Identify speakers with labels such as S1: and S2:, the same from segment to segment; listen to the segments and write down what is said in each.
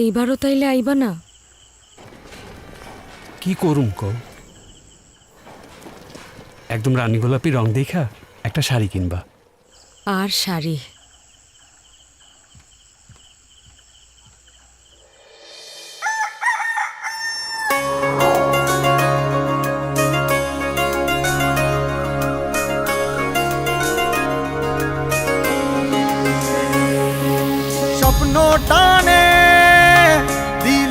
S1: এইবারও তাইলে আইবা না?
S2: কি করুম কও? একদম রানী গোলাপি রং দেখা একটা শাড়ি কিনবা।
S1: আর শাড়ি?
S3: স্বপ্ন টানে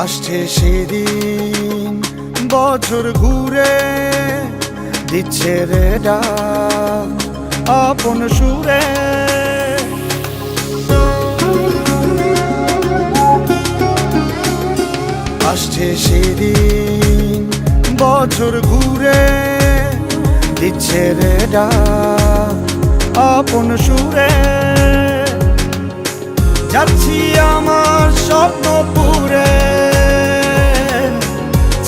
S3: আসছে সেদিন, বছর ঘুরে দিচ্ছে রে ডাক আপন সুরে। আসছে সেদিন, বছর ঘুরে দিচ্ছে রে ডাক আপন সুরে। যাচ্ছি আমার স্বপ্ন পুরে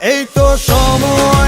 S3: এই তো সময়